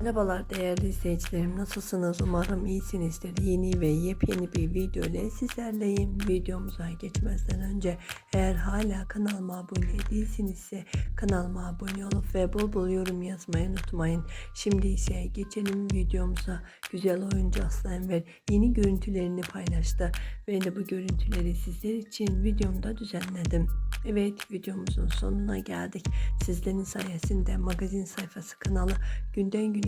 Merhabalar değerli izleyicilerim. Nasılsınız? Umarım iyisinizdir. Yeni ve yepyeni bir video ile sizlerleyim. Videomuza geçmezden önce eğer hala kanalıma abone değilsinizse kanalıma abone olup ve bol bol yorum yazmayı unutmayın. Şimdi ise geçelim videomuza. Güzel oyuncu Aslı Enver yeni görüntülerini paylaştı. Ve de bu görüntüleri sizler için videomda düzenledim. Evet videomuzun sonuna geldik. Sizlerin sayesinde magazin sayfası kanalı günden güne